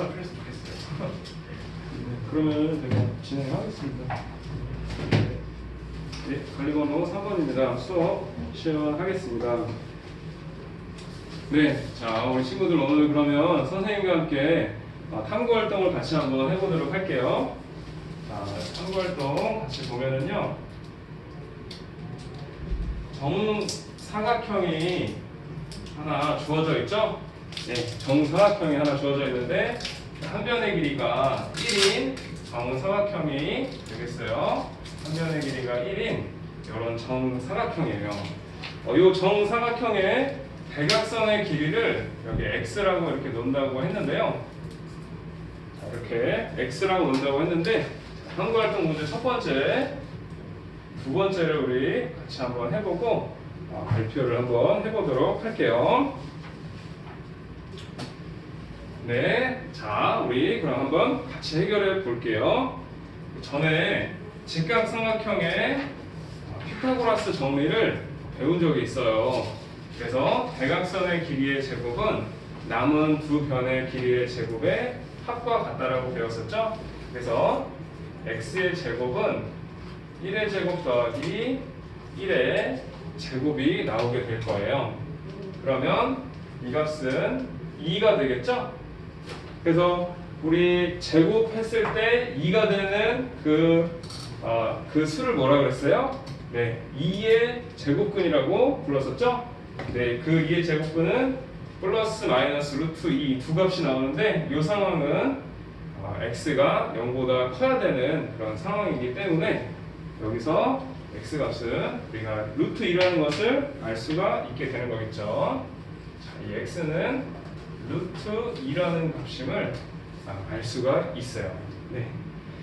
시간을 필요했으면 좋겠어요. 네, 그러면 제가 진행하겠습니다. 네, 관리번호 3번입니다. 수업 시작하겠습니다. 네, 자 우리 친구들 오늘 그러면 선생님과 함께 아, 탐구 활동을 같이 한번 해보도록 할게요. 자, 탐구 활동 같이 보면은요, 정 사각형이 하나 주어져 있죠? 네, 정사각형이 하나 주어져 있는데 한 변의 길이가 1인 정사각형이 되겠어요. 한 변의 길이가 1인 이런 정사각형이에요. 어, 이 정사각형의 대각선의 길이를 여기 x라고 이렇게 놓는다고 했는데요. 자, 이렇게 x라고 놓는다고 했는데 한글 활동 문제 첫 번째, 두 번째를 우리 같이 한번 해보고 어, 발표를 한번 해보도록 할게요. 네, 자 우리 그럼 한번 같이 해결해 볼게요. 전에 직각삼각형의 어, 피타고라스 정리를 배운 적이 있어요. 그래서 대각선의 길이의 제곱은 남은 두 변의 길이의 제곱의 합과 같다라고 배웠었죠. 그래서 x의 제곱은 1의 제곱 더하기 1의 제곱이 나오게 될 거예요. 그러면 이 값은 2가 되겠죠? 그래서 우리 제곱했을 때 2가 되는 그, 어, 그 수를 뭐라 그랬어요? 네, 2의 제곱근이라고 불렀었죠? 네, 그 2의 제곱근은 플러스 마이너스 루트 2 두 값이 나오는데 이 상황은 어, x가 0보다 커야 되는 그런 상황이기 때문에 여기서 x 값은 우리가 루트 2라는 것을 알 수가 있게 되는 거겠죠. 자, 이 x는 루트 2라는 값임을 아, 알 수가 있어요. 네.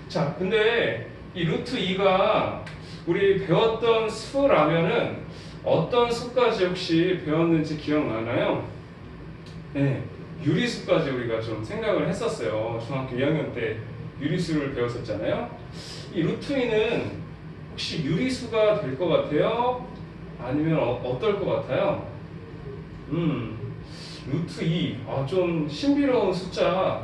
자, 근데 이 루트 2가 우리 배웠던 수라면은 어떤 수까지 혹시 배웠는지 기억나나요? 네. 유리수까지 우리가 좀 생각을 했었어요. 중학교 2학년 때 유리수를 배웠었잖아요. 이 루트 2는 혹시 유리수가 될 것 같아요? 아니면 어, 어떨 것 같아요? 음, 루트 2, 아, 좀 신비로운 숫자,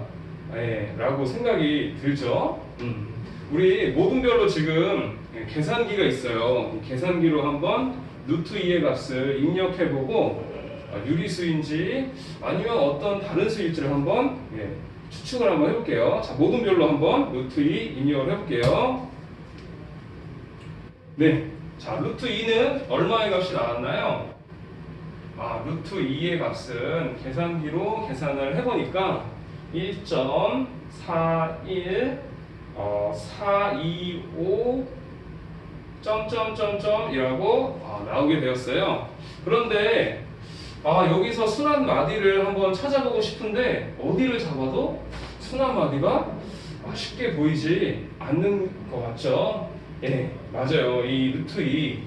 예, 라고 생각이 들죠? 음, 우리 모분별로 지금 예, 계산기가 있어요. 이 계산기로 한번 루트 2의 값을 입력해보고 아, 유리수인지 아니면 어떤 다른 수일지를 한번 예, 추측을 한번 해볼게요. 자, 모분별로 한번 루트 2 입력을 해볼게요. 네, 자, 루트 2는 얼마의 값이 나왔나요? 아, 루트 2의 값은 계산기로 계산을 해보니까 1.41 어, 425 점점점점이라고 아, 나오게 되었어요. 그런데 아, 여기서 순환 마디를 한번 찾아보고 싶은데 어디를 잡아도 순환 마디가 아, 쉽게 보이지 않는 것 같죠? 예, 맞아요. 이 루트 2,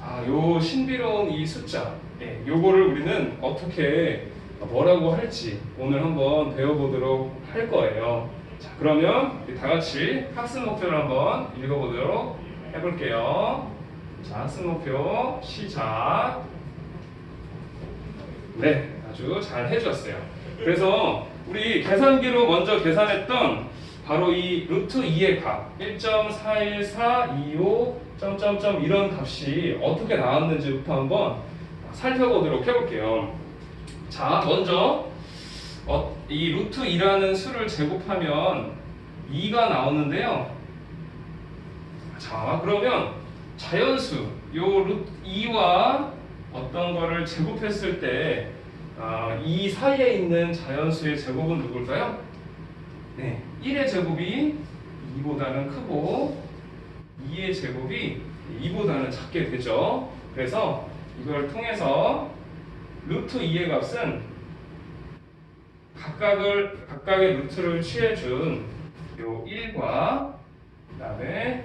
아, 요 신비로운 이 숫자, 예, 요거를 우리는 어떻게 뭐라고 할지 오늘 한번 배워보도록 할 거예요. 자, 그러면 다 같이 학습 목표를 한번 읽어보도록 해볼게요. 자, 학습 목표 시작. 네, 아주 잘 해주셨어요. 그래서 우리 계산기로 먼저 계산했던 바로 이 루트 2의 값 1.41425 점점점 이런 값이 어떻게 나왔는지부터 한번 살펴보도록 해볼게요. 자, 먼저 어, 이 루트 2라는 수를 제곱하면 2가 나오는데요. 자, 그러면 자연수 요 루트 2와 어떤 거를 제곱했을 때, 아, 이 사이에 있는 자연수의 제곱은 누굴까요? 네, 1의 제곱이 2보다는 크고 2의 제곱이 2보다는 작게 되죠. 그래서 이걸 통해서 루트 2의 값은 각각을 각각의 루트를 취해준 요 1과 그다음에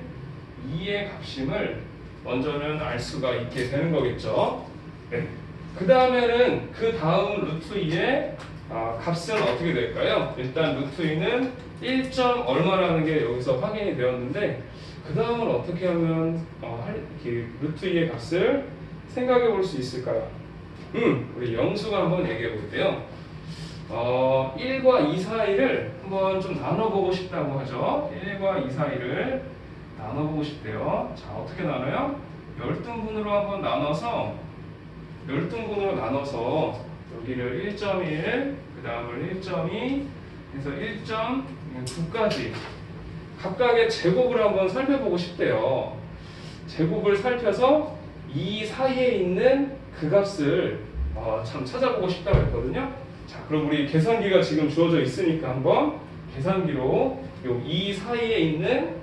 2의 값임을 먼저는 알 수가 있게 되는 거겠죠. 네. 그 다음에는 그 다음 루트 2의 아, 값은 어떻게 될까요? 일단 루트 2는 1. 얼마라는 게 여기서 확인이 되었는데 그 다음을 어떻게 하면 어, 루트 2의 값을 생각해 볼 수 있을까요? 음, 우리 영수가 한번 얘기해 볼게요. 어, 1과 2 사이를 한번 좀 나눠보고 싶다고 하죠. 1과 2 사이를 나눠보고 싶대요. 자, 어떻게 나눠요? 열등분으로 한번 나눠서 열등분으로 나눠서 여기를 1.1, 그 다음을 1.2 해서 1.9까지 각각의 제곱을 한번 살펴보고 싶대요. 제곱을 살펴서 이 사이에 있는 그 값을 어, 참 찾아보고 싶다고 했거든요. 자, 그럼 우리 계산기가 지금 주어져 있으니까 한번 계산기로 요이 사이에 있는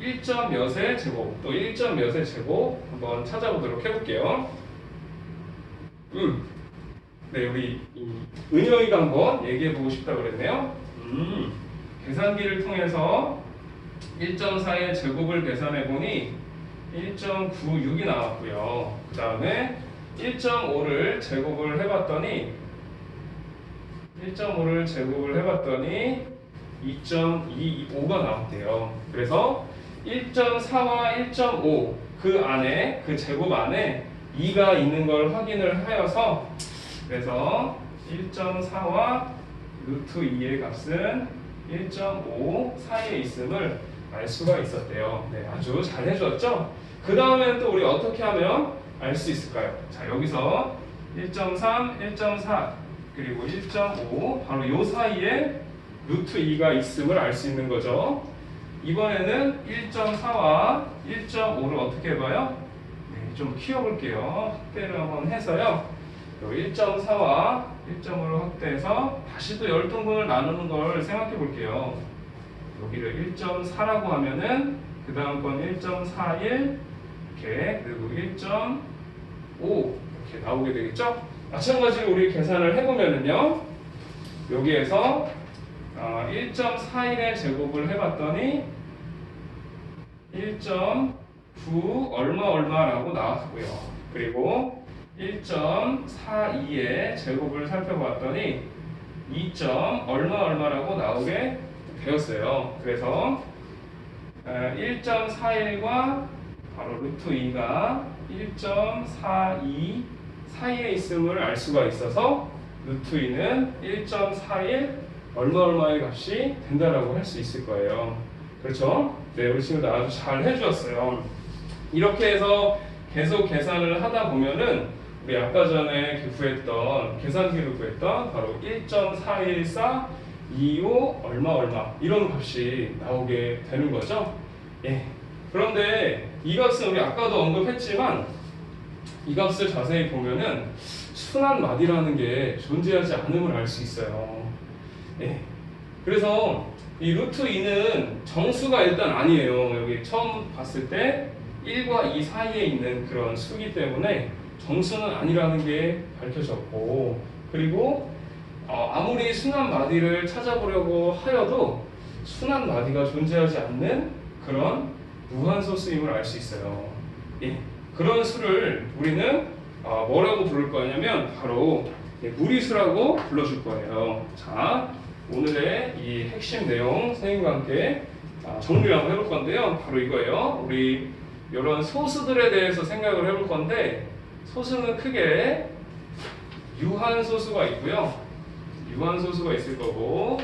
1점 몇의 제곱 또 1점 몇의 제곱 한번 찾아보도록 해볼게요. 음, 네 우리 이 은영이가 한번 얘기해 보고 싶다고 그랬네요. 음, 계산기를 통해서 1.4의 제곱을 계산해 보니 1.96이 나왔고요. 그 다음에 1.5를 제곱을 해봤더니 1.5를 제곱을 해봤더니 2.25가 나왔대요. 그래서 1.4와 1.5 그 안에 그 제곱 안에 2가 있는 걸 확인을 하여서 그래서 1.4와 루트 2의 값은 1.5 사이에 있음을 알 수가 있었대요. 네, 아주 잘 해주었죠? 그 다음엔 또 우리 어떻게 하면 알 수 있을까요? 자, 여기서 1.3, 1.4, 그리고 1.5, 바로 요 사이에 루트 2가 있음을 알 수 있는 거죠. 이번에는 1.4와 1.5를 어떻게 해봐요? 네, 좀 키워볼게요. 확대를 한번 해서요. 1.4와 1.5를 확대해서 다시 또 열등분을 나누는 걸 생각해 볼게요. 여기를 1.4라고 하면은 그 다음 건 1.41 이렇게 그리고 1.5 이렇게 나오게 되겠죠? 마찬가지로 우리 계산을 해보면은요 여기에서 어, 1.41의 제곱을 해봤더니 1.9 얼마 얼마라고 나왔고요. 그리고 1.42의 제곱을 살펴봤더니 2. 얼마 얼마라고 나오게 되었어요. 그래서 1.41과 바로 루트 2가 1.42 사이에 있음을 알 수가 있어서 루트 2는 1.41 얼마 얼마의 값이 된다라고 할 수 있을 거예요. 그렇죠? 네, 우리 친구들 아주 잘 해주었어요. 이렇게 해서 계속 계산을 하다 보면은 우리 아까 전에 구했던 계산기로 구했던 바로 1.414 25 얼마 얼마 이런 값이 나오게 되는 거죠. 예. 그런데 이 값은 우리 아까도 언급했지만 이 값을 자세히 보면은 순한 마디라는 게 존재하지 않음을 알 수 있어요. 예. 그래서 이 루트 2는 정수가 일단 아니에요. 여기 처음 봤을 때 1과 2 사이에 있는 그런 수기 때문에 정수는 아니라는 게 밝혀졌고 그리고 어, 아무리 순한 마디를 찾아보려고 하여도 순한 마디가 존재하지 않는 그런 무한소수임을 알 수 있어요. 예, 그런 수를 우리는 어, 뭐라고 부를 거냐면 바로 예, 무리수라고 불러줄 거예요. 자, 오늘의 이 핵심 내용 선생님과 함께 아, 정리를 한번 해볼 건데요. 바로 이거예요. 우리 이런 소수들에 대해서 생각을 해볼 건데 소수는 크게 유한 소수가 있고요. 유한 소수가 있을 거고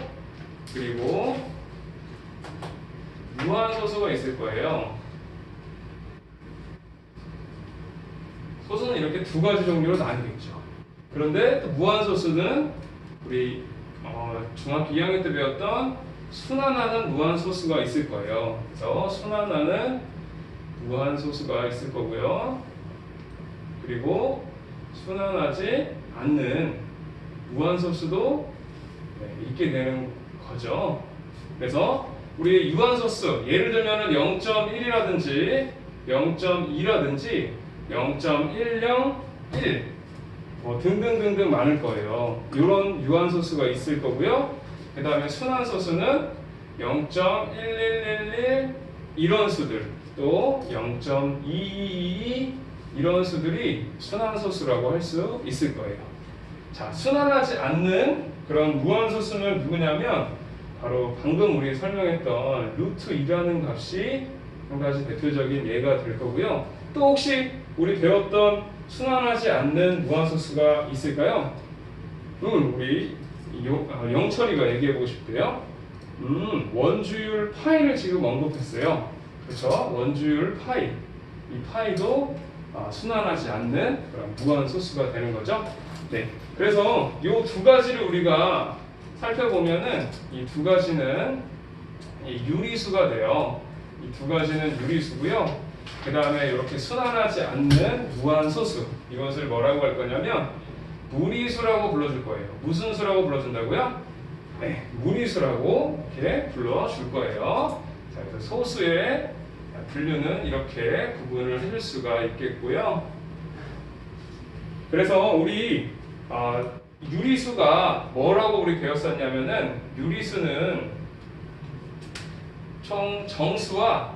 그리고 무한 소수가 있을 거예요. 소수는 이렇게 두 가지 종류로 나뉘겠죠. 그런데 또 무한 소수는 우리 어, 중학교 2학년 때 배웠던 순환하는 무한 소수가 있을 거예요. 그래서 순환하는 무한 소수가 있을 거고요. 그리고 순환하지 않는 무한 소수도 네, 있게 되는 거죠. 그래서 우리 유한 소수 예를 들면은 0.1이라든지 0.2라든지 0.101 뭐 등등등등 많을 거예요. 이런 유한 소수가 있을 거고요. 그 다음에 순환 소수는 0.1111 이런 수들 또 0.222 이런 수들이 순환 소수라고 할 수 있을 거예요. 자, 순환하지 않는 그런 무한 소수는 누구냐면 바로 방금 우리 설명했던 루트 2라는 값이 한 가지 대표적인 예가 될 거고요. 또 혹시 우리 배웠던 순환하지 않는 무한소수가 있을까요? 음, 우리 아, 영철이가 얘기해보고 싶대요. 음, 원주율 파이를 지금 언급했어요. 그렇죠? 원주율 파이. 이 파이도 아, 순환하지 않는 그런 무한 소수가 되는 거죠. 네. 그래서 이 두 가지를 우리가 살펴보면은 이 두 가지는 이 유리수가 돼요. 이 두 가지는 유리수고요. 그 다음에 이렇게 순환하지 않는 무한 소수. 이것을 뭐라고 할 거냐면 무리수라고 불러줄 거예요. 무슨 수라고 불러준다고요? 네, 무리수라고 이렇게 불러줄 거예요. 자, 그래서 소수의 분류는 이렇게 구분을 해줄 수가 있겠고요. 그래서 우리 아, 유리수가 뭐라고 우리 배웠었냐면은 유리수는 총 정수와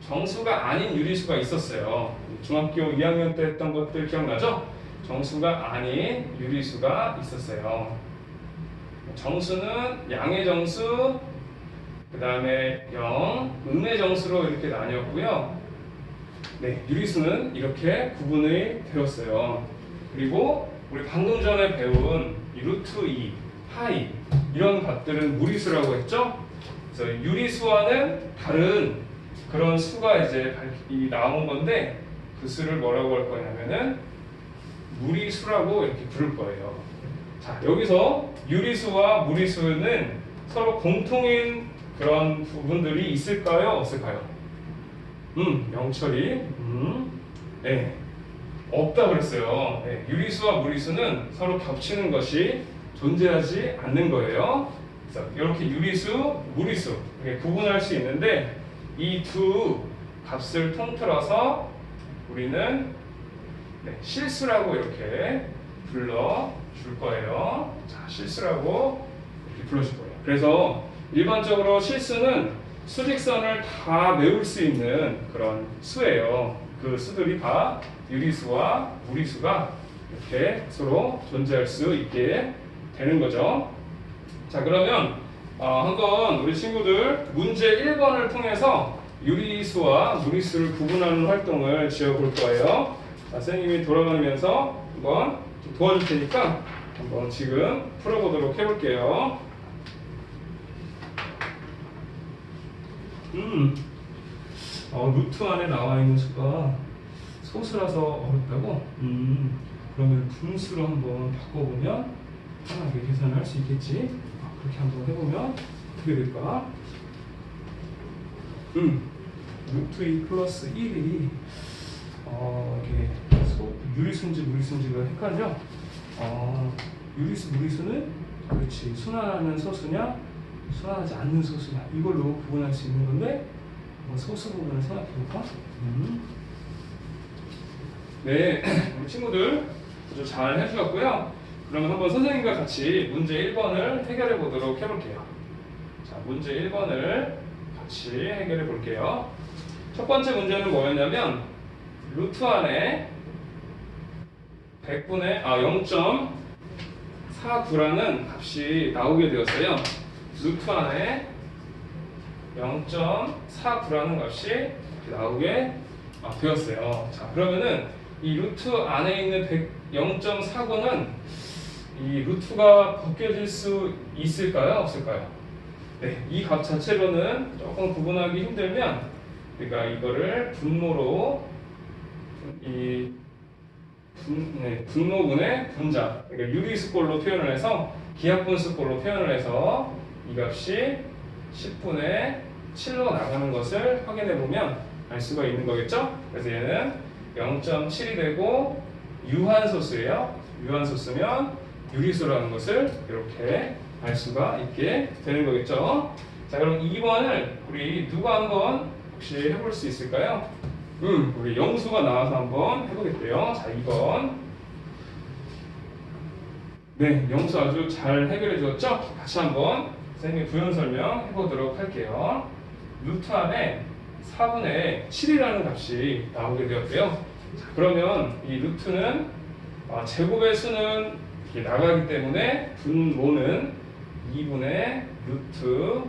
정수가 아닌 유리수가 있었어요. 중학교 2학년 때 했던 것들 기억나죠? 정수가 아닌 유리수가 있었어요. 정수는 양의 정수, 그 다음에 영, 음의 정수로 이렇게 나뉘었고요. 네, 유리수는 이렇게 구분이 되었어요. 그리고 우리 방금 전에 배운 이 루트 2, 파이 이런 값들은 무리수라고 했죠? 그래서 유리수와는 다른 그런 수가 이제 나온 건데 그 수를 뭐라고 할 거냐면은 무리수라고 이렇게 부를 거예요. 자, 여기서 유리수와 무리수는 서로 공통인 그런 부분들이 있을까요? 없을까요? 음, 영철이. 음, 네. 없다 그랬어요. 네, 유리수와 무리수는 서로 겹치는 것이 존재하지 않는 거예요. 그래서 이렇게 유리수, 무리수 이렇게 구분할 수 있는데 이 두 값을 통틀어서 우리는 네, 실수라고 이렇게 불러 줄 거예요. 자, 실수라고 이렇게 불러줄 거예요. 그래서 일반적으로 실수는 수직선을 다 메울 수 있는 그런 수예요. 그 수들이 다 유리수와 무리수가 이렇게 서로 존재할 수 있게 되는 거죠. 자, 그러면 어, 한번 우리 친구들 문제 1번을 통해서 유리수와 무리수를 구분하는 활동을 지어볼 거예요. 자, 선생님이 돌아다니면서 한번 좀 도와줄 테니까 한번 지금 풀어보도록 해볼게요. 음, 어, 루트 안에 나와 있는 수가 소수라서 어렵다고? 음, 그러면 분수로 한번 바꿔보면 편하게 계산을 할 수 있겠지? 아, 그렇게 한번 해보면 어떻게 될까? 음, 루트 2 플러스 1이 어, 이게 소, 유리수인지 무리수인지가 헷갈려? 어, 유리수, 무리수는 그렇지 순환하는 소수냐 순환하지 않는 소수냐 이걸로 구분할 수 있는 건데 뭐 소수 부분을 생각해 볼까? 음. 네, 우리 친구들 아주 잘 해주셨고요. 그러면 한번 선생님과 같이 문제 1번을 해결해 보도록 해볼게요. 자, 문제 1번을 같이 해결해 볼게요. 첫 번째 문제는 뭐였냐면 루트 안에 100분의 아 0.49라는 값이 나오게 되었어요. 루트 안에 0.49라는 값이 나오게 아, 되었어요. 자 그러면은 이 루트 안에 있는 100 0.49는 이 루트가 벗겨질 수 있을까요? 없을까요? 네, 이 값 자체로는 조금 구분하기 힘들면 그러니까 이거를 분모로 이 분, 네, 분모분의 분자 그러니까 유리수꼴로 표현을 해서 기하분수꼴로 표현을 해서 이 값이 10분의 7로 나가는 것을 확인해 보면 알 수가 있는 거겠죠? 그래서 얘는 0.7이 되고 유한소수예요. 유한소수면 유리수라는 것을 이렇게 알 수가 있게 되는 거겠죠? 자, 그럼 2번을 우리 누가 한번 혹시 해볼 수 있을까요? 음, 우리 영수가 나와서 한번 해보겠대요. 자, 2번. 네, 영수 아주 잘 해결해 주었죠? 같이 한번 선생님이 부연 설명 해보도록 할게요. 루트 안에 4분의 7이라는 값이 나오게 되었대요. 자, 그러면 이 루트는 아, 제곱의 수는 나가기 때문에 분모는 2분의 루트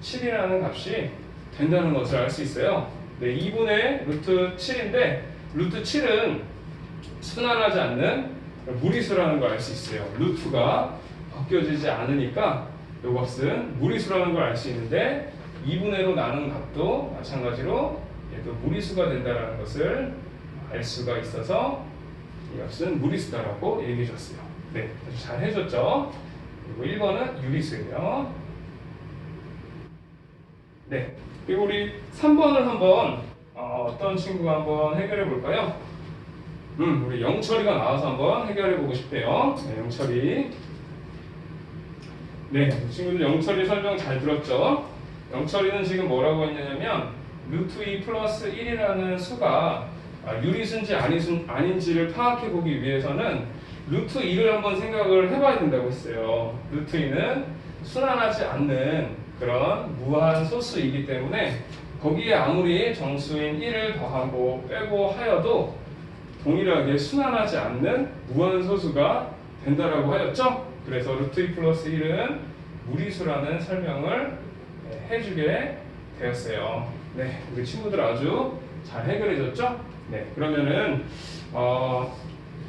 7이라는 값이 된다는 것을 알 수 있어요. 네, 2분의 루트 7인데 루트 7은 순환하지 않는 무리수라는 걸 알 수 있어요. 루트가 벗겨지지 않으니까 이것은 무리수라는 걸 알 수 있는데 2분의로 나눈 값도 마찬가지로 얘도 무리수가 된다는 것을 알 수가 있어서 이 값은 무리수다라고 얘기해 줬어요. 네, 아주 잘 해줬죠. 그리고 1번은 유리수예요. 네, 그리고 우리 3번을 한번 어, 떤 친구가 한번 해결해 볼까요? 음, 우리 영철이가 나와서 한번 해결해 보고 싶대요. 네, 영철이. 네, 친구들 영철이 설명 잘 들었죠? 영철이는 지금 뭐라고 했냐면 루트 2 플러스 1이라는 수가 아, 유리수인지 아닌지를 파악해 보기 위해서는 루트 2를 한번 생각을 해봐야 된다고 했어요. 루트 2는 순환하지 않는 그런 무한 소수이기 때문에 거기에 아무리 정수인 1을 더하고 빼고 하여도 동일하게 순환하지 않는 무한 소수가 된다라고 하였죠. 그래서 루트 2 플러스 1은 무리수라는 설명을 네, 해주게 되었어요. 네, 우리 친구들 아주 잘 해결해줬죠? 네, 그러면은 어,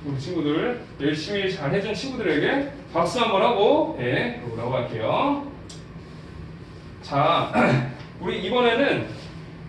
우리 친구들 열심히 잘 해준 친구들에게 박수 한번 하고 예, 넘어갈게요. 자, 우리 이번에는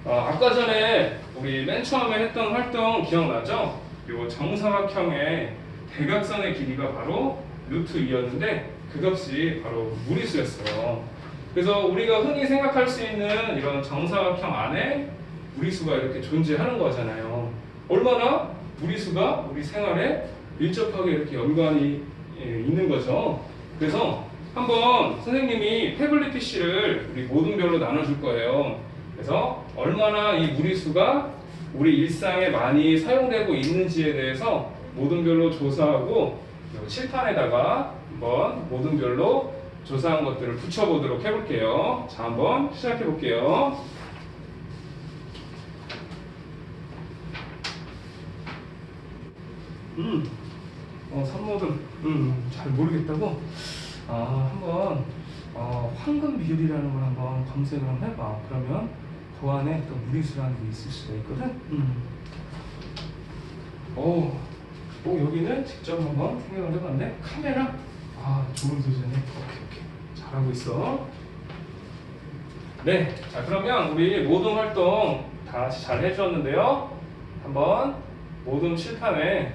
어, 아까 전에 우리 맨 처음에 했던 활동 기억나죠? 요 정사각형의 대각선의 길이가 바로 루트 2였는데 그 값이 바로 무리수였어요. 그래서 우리가 흔히 생각할 수 있는 이런 정사각형 안에 무리수가 이렇게 존재하는 거잖아요. 얼마나 무리수가 우리 생활에 밀접하게 이렇게 연관이 예, 있는 거죠. 그래서 한번 선생님이 태블릿 PC를 우리 모든 별로 나눠줄 거예요. 그래서 얼마나 이 무리수가 우리 일상에 많이 사용되고 있는지에 대해서 모든 별로 조사하고 요 칠판에다가 한번 모든 별로 조사한 것들을 붙여보도록 해볼게요. 자, 한번 시작해 볼게요. 음, 어, 산모든, 음, 잘 모르겠다고? 아, 한번, 어, 황금 비율이라는 걸 한번 검색을 한번 해봐. 그러면 그 안에 또 무리수라는 게 있을 수가 있거든? 음. 오, 오, 여기는 직접 한번 생각을 해봤는데, 카메라? 아, 좋은 소재네. 오케이, 오케이. 잘하고 있어. 네, 자, 그러면 우리 모든 활동 다 같이 잘 해주었는데요. 한번 모든 칠판에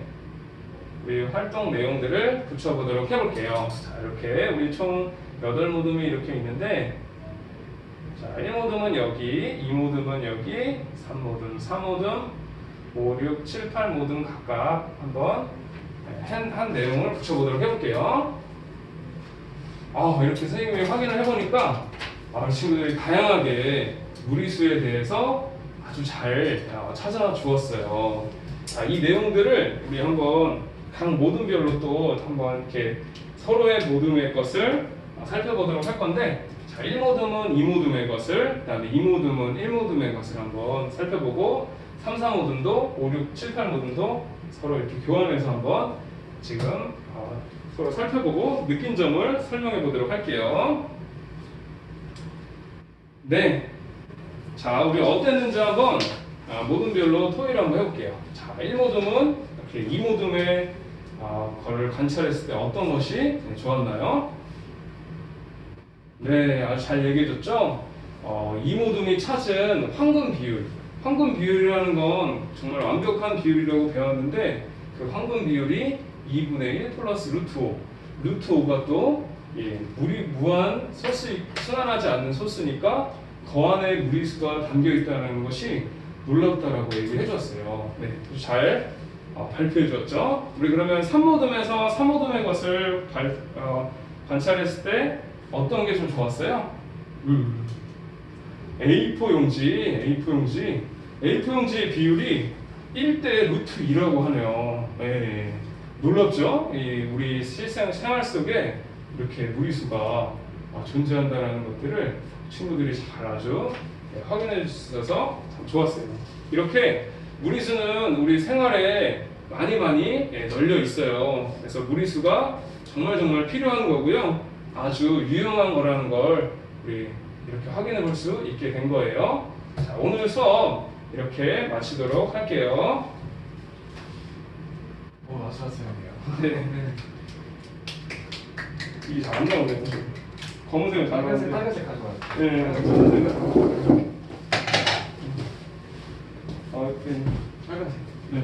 우리 활동 내용들을 붙여보도록 해볼게요. 자, 이렇게 우리 총 8모둠이 이렇게 있는데, 자, 1모둠은 여기, 2모둠은 여기, 3모둠, 4모둠, 5, 6, 7, 8모둠 각각 한번 한, 한 내용을 붙여보도록 해볼게요. 아, 이렇게 선생님이 확인을 해보니까 아, 친구들이 다양하게 무리수에 대해서 아주 잘 어, 찾아 주었어요. 자, 이 내용들을 우리 한번 각 모둠별로 또 한번 이렇게 서로의 모둠의 것을 어, 살펴보도록 할 건데, 자, 1모둠은 2모둠의 것을, 그 다음에 2모둠은 1모둠의 것을 한번 살펴보고, 3, 4모둠도 5, 6, 7, 8모둠도 서로 이렇게 교환해서 한번 지금 어, 서로 살펴보고 느낀 점을 설명해 보도록 할게요. 네. 자, 우리 어땠는지 한번 아, 모둠별로 토의를 한번 해볼게요. 자, 1모둠은 이렇게 2모둠의 아, 거를 관찰했을 때 어떤 것이 네, 좋았나요? 네, 아주 잘 얘기해줬죠? 어, 2모둠이 찾은 황금 비율. 황금 비율이라는 건 정말 완벽한 비율이라고 배웠는데 그 황금 비율이 2분의 1 플러스 루트 5. 루트 5가 또 예, 물이 무한 소수, 순환하지 않는 소수니까 거 안에 무리수가 담겨 있다는 것이 놀랍다라고 얘기해 줬어요. 네, 잘 어, 발표해 줬죠. 우리 그러면 3모둠에서 3모둠의 것을 발, 어, 관찰했을 때 어떤 게 좀 좋았어요? 음. A4 용지, A4 용지, A4 용지의 비율이 1대 루트 2라고 하네요. 네. 놀랍죠? 이 우리 실생 생활 속에 이렇게 무리수가 아, 존재한다는 것들을 친구들이 잘 아주 네, 확인해 주셔서 참 좋았어요. 이렇게 무리수는 우리 생활에 많이 많이 예, 널려 있어요. 그래서 무리수가 정말 정말 필요한 거고요. 아주 유용한 거라는 걸 우리 이렇게 확인해 볼 수 있게 된 거예요. 자, 오늘 수업 이렇게 마치도록 할게요. 어, 오, 아슬아슬하네요. 네. 이게 잘 안 나오네. 검은색은 잘 빨간색, 빨간색 가져가요. 네. 아, 이렇게 빨간색. 네.